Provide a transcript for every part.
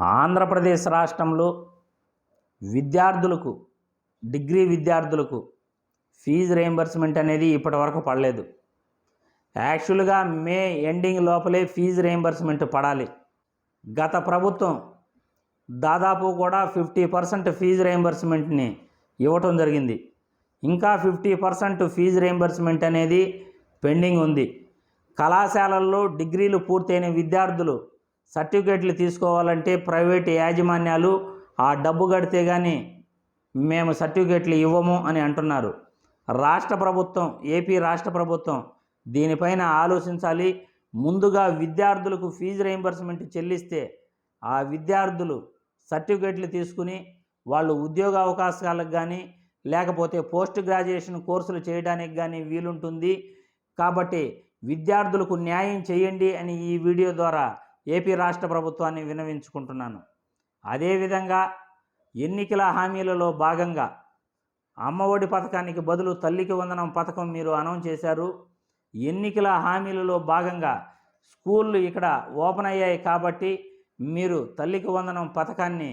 ఆంధ్రప్రదేశ్ రాష్ట్రంలో విద్యార్థులకు డిగ్రీ విద్యార్థులకు ఫీజు రియంబర్స్మెంట్ అనేది ఇప్పటివరకు పడలేదు. యాక్చువల్గా మే ఎండింగ్ లోపలే ఫీజు రియంబర్స్మెంట్ పడాలి. గత ప్రభుత్వం దాదాపు కూడా ఫిఫ్టీ పర్సెంట్ ఫీజు రియంబర్స్మెంట్ని ఇవ్వటం జరిగింది. ఇంకా ఫిఫ్టీ పర్సెంట్ ఫీజు రియంబర్స్మెంట్ అనేది పెండింగ్ ఉంది. కళాశాలల్లో డిగ్రీలు పూర్తయిన విద్యార్థులు సర్టిఫికేట్లు తీసుకోవాలంటే ప్రైవేట్ యాజమాన్యాలు ఆ డబ్బు కడితే కానీ మేము సర్టిఫికేట్లు ఇవ్వము అని అంటున్నారు. రాష్ట్ర ప్రభుత్వం ఏపీ రాష్ట్ర ప్రభుత్వం దీనిపైన ఆలోచించాలి. ముందుగా విద్యార్థులకు ఫీజు రియంబర్స్మెంట్ చెల్లిస్తే ఆ విద్యార్థులు సర్టిఫికేట్లు తీసుకుని వాళ్ళు ఉద్యోగ అవకాశాలకు కానీ లేకపోతే పోస్ట్ గ్రాడ్యుయేషన్ కోర్సులు చేయడానికి కానీ వీలుంటుంది. కాబట్టి విద్యార్థులకు న్యాయం చేయండి అని ఈ వీడియో ద్వారా ఏపీ రాష్ట్ర ప్రభుత్వాన్ని వినవించుకుంటున్నాను. అదేవిధంగా ఎన్నికల హామీలలో భాగంగా అమ్మఒడి పథకానికి బదులు తల్లికి వందనం పథకం మీరు అనౌన్స్ చేశారు. ఎన్నికల హామీలలో భాగంగా స్కూళ్ళు ఇక్కడ ఓపెన్ అయ్యాయి కాబట్టి మీరు తల్లికి వందనం పథకాన్ని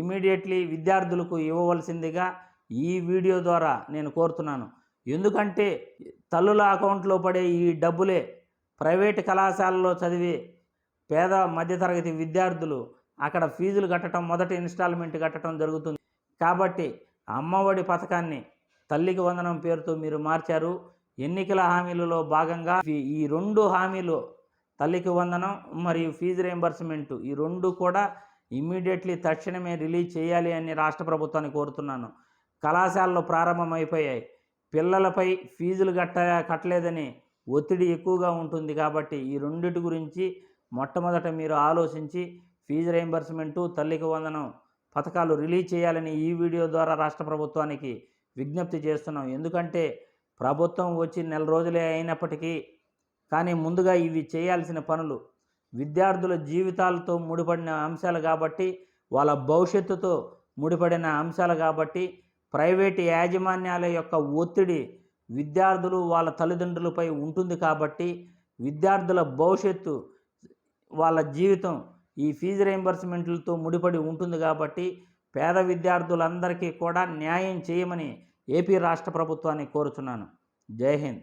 ఇమీడియట్లీ విద్యార్థులకు ఇవ్వవలసిందిగా ఈ వీడియో ద్వారా నేను కోరుతున్నాను. ఎందుకంటే తల్లుల అకౌంట్లో పడే ఈ డబ్బులే ప్రైవేట్ కళాశాలలో చదివే పేద మధ్యతరగతి విద్యార్థులు అక్కడ ఫీజులు కట్టడం మొదటి ఇన్స్టాల్మెంట్ కట్టడం జరుగుతుంది. కాబట్టి అమ్మఒడి పథకాన్ని తల్లికి వందనం పేరుతో మీరు మార్చారు. ఎన్నికల హామీలలో భాగంగా ఈ- ఈ రెండు హామీలు తల్లికి వందనం మరియు ఫీజు రియంబర్స్మెంట్ ఈ రెండు కూడా ఇమ్మీడియట్లీ తక్షణమే రిలీజ్ చేయాలి అని రాష్ట్ర ప్రభుత్వాన్ని కోరుతున్నాను. కళాశాలలు ప్రారంభమైపోయాయి. పిల్లలపై ఫీజులు కట్ట కట్టలేదని ఒత్తిడి ఎక్కువగా ఉంటుంది కాబట్టి ఈ రెండిటి గురించి మొట్టమొదట మీరు ఆలోచించి ఫీజు రీయింబర్స్మెంటు తల్లికి వందనం పథకాలు రిలీజ్ చేయాలని ఈ వీడియో ద్వారా రాష్ట్ర ప్రభుత్వానికి విజ్ఞప్తి చేస్తున్నాం. ఎందుకంటే ప్రభుత్వం వచ్చి నెల రోజులే అయినప్పటికీ కానీ ముందుగా ఇవి చేయాల్సిన పనులు విద్యార్థుల జీవితాలతో ముడిపడిన అంశాలు కాబట్టి వాళ్ళ భవిష్యత్తుతో ముడిపడిన అంశాలు కాబట్టి ప్రైవేట్ యాజమాన్యాల యొక్క ఒత్తిడి విద్యార్థులు వాళ్ళ తల్లిదండ్రులపై ఉంటుంది కాబట్టి విద్యార్థుల భవిష్యత్తు వాళ్ళ జీవితం ఈ ఫీజు రీయింబర్స్మెంట్లతో ముడిపడి ఉంటుంది కాబట్టి పేద విద్యార్థులందరికీ కూడా న్యాయం చేయమని ఏపీ రాష్ట్ర ప్రభుత్వాన్ని కోరుచున్నాను. జై హింద్.